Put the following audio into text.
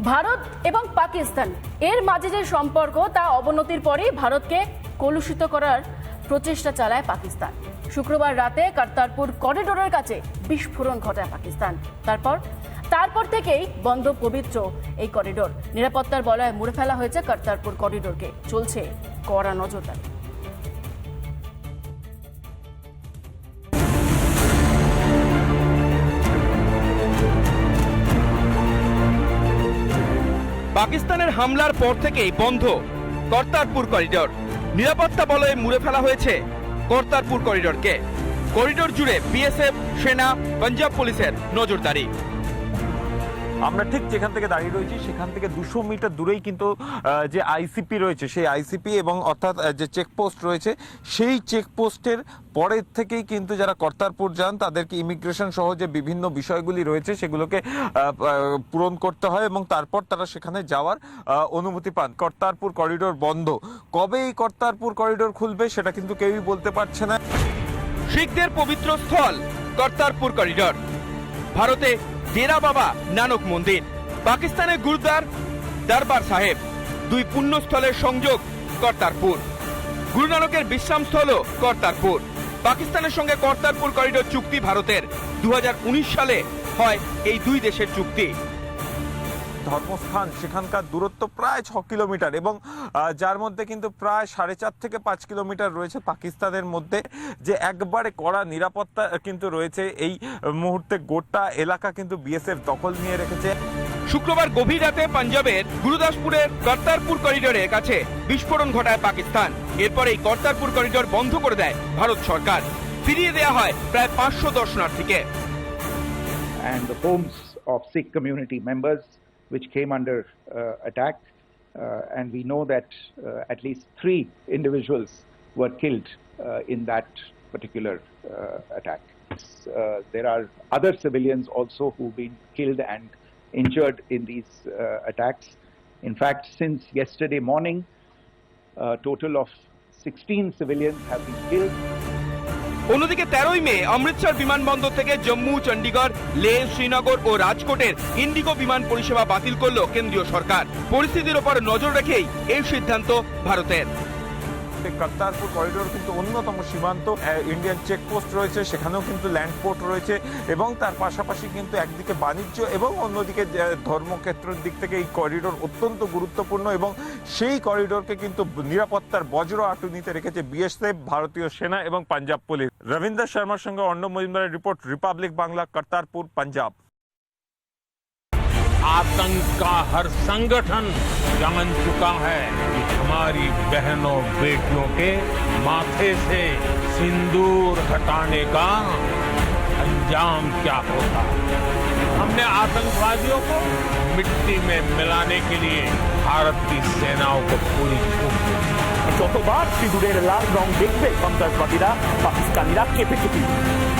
ভারত এবং পাকিস্তান। এর মাঝে যে সম্পর্ক, তা অবনতির পরেই ভারতকে কলুষিত করার প্রচেষ্টা চালায় পাকিস্তান। শুক্রবার রাতে কর্তারপুর করিডোরের কাছে বিস্ফোরণ ঘটায় পাকিস্তান। তারপর তারপর থেকেই বন্ধ পবিত্র এই করিডোর। নিরাপত্তার বলয়ে মুড়ে ফেলা হয়েছে কর্তারপুর করিডোরকে। চলছে কড়া নজরদারি। পাকিস্তানের হামলার পর থেকেই বন্ধ কর্তারপুর করিডর। নিরাপত্তা বলয়ে মুড়ে ফেলা হয়েছে কর্তারপুর করিডোরকে। করিডর জুড়ে বিএসএফ, সেনা, পাঞ্জাব পুলিশের নজরদারি। আমরা ঠিক যেখান থেকে দাঁড়িয়ে রয়েছি, সেখান থেকে দুশো মিটার দূরেই কিন্তু যে আইসিপি রয়েছে, সেই আইসিপি এবং অর্থাৎ যে চেকপোস্ট রয়েছে, সেই চেকপোস্টের পরের থেকেই কিন্তু যারা কর্তারপুর যান, তাদেরকে ইমিগ্রেশন সহ যে বিভিন্ন বিষয়গুলি রয়েছে, সেগুলোকে পূরণ করতে হয় এবং তারপর তারা সেখানে যাওয়ার অনুমতি পান। কর্তারপুর করিডোর বন্ধ। কবে এই কর্তারপুর করিডোর খুলবে, সেটা কিন্তু কেউই বলতে পারছে না। শিখদের পবিত্র স্থল কর্তারপুর করিডোর। ভারতে ডেরা বাবা নানক মন্দির। পাকিস্তানের গুরুদ্বার দরবার সাহেব, দুই পুণ্যস্থলের সংযোগ কর্তারপুর। গুরু নানকের বিশ্রামস্থল কর্তারপুর। পাকিস্তানের সঙ্গে কর্তারপুর করিডোর চুক্তি ভারতের। দু হাজার উনিশ সালে হয় এই দুই দেশের চুক্তি। ধর্মস্থান সেখানকার দূরত্ব প্রায় ছ কিলোমিটার এবং যার মধ্যে কিন্তু প্রায় সাড়ে চার থেকে পাঁচ কিলোমিটার রয়েছে পাকিস্তানের মধ্যে। যে একবারে কড়া নিরাপত্তা কিন্তু রয়েছে এই মুহূর্তে গোটা এলাকা কিন্তু বিএসএফ দখল নিয়ে রেখেছে। শুক্রবার গভীর রাতে পাঞ্জাবের গুরুদাসপুরের কর্তারপুর করিডোরের কাছে বিস্ফোরণ ঘটায় পাকিস্তান। এরপর এই কর্তারপুর করিডোর বন্ধ করে দেয় ভারত সরকার। ফিরিয়ে দেওয়া হয় প্রায় পাঁচশো দর্শনার্থীকে। And the homes of Sikh community members which came under uh, attack. Uh, and we know that uh, at least three individuals were killed in that particular attack. There are other civilians also who've been killed and injured in these attacks. In fact, since yesterday morning, a total of 16 civilians have been killed অন্যদিকে তেরোই মে অমৃতসর বিমানবন্দর থেকে জম্মু, চণ্ডীগড় লে শ্রীনগর ও রাজকোটের Indigo বিমান পরিষেবা বাতিল করল কেন্দ্রীয় সরকার। পরিস্থিতির ওপর নজর রেখেই এই সিদ্ধান্ত ভারতের। কর্তারপুর করিডোর কিন্তু অন্যতম সীমান্ত ইন্ডিয়ান চেকপোস্ট রয়েছে, সেখানেও কিন্তু ল্যান্ড পোর্ট রয়েছে এবং তার পাশাপাশি কিন্তু একদিকে বাণিজ্য এবং অন্যদিকে ধর্মক্ষেত্রের দিক থেকে এই করিডোর অত্যন্ত গুরুত্বপূর্ণ এবং সেই করিডোরকে কিন্তু নিরাপত্তার বজ্র আটুনিতে রেখেছে বিএসএফ, ভারতীয় সেনা এবং পাঞ্জাব পুলিশ। রবীন্দ্র শর্মার সঙ্গে অর্ণব মজুমদারের রিপোর্ট, রিপাবলিক বাংলা, কর্তারপুর, পাঞ্জাব। आतंक का हर संगठन जान चुका है कि हमारी बहनों बेटियों के माथे से सिंदूर हटाने का अंजाम क्या होता हमने आतंकवादियों को मिट्टी में मिलाने के लिए भारत की सेनाओं को पूरी छूट दी যতবার সিঁদুরের লাল রং দেখবে সন্ত্রাসবাদীরা পাকিস্তানিরা কেঁপে কেঁপে উঠবে।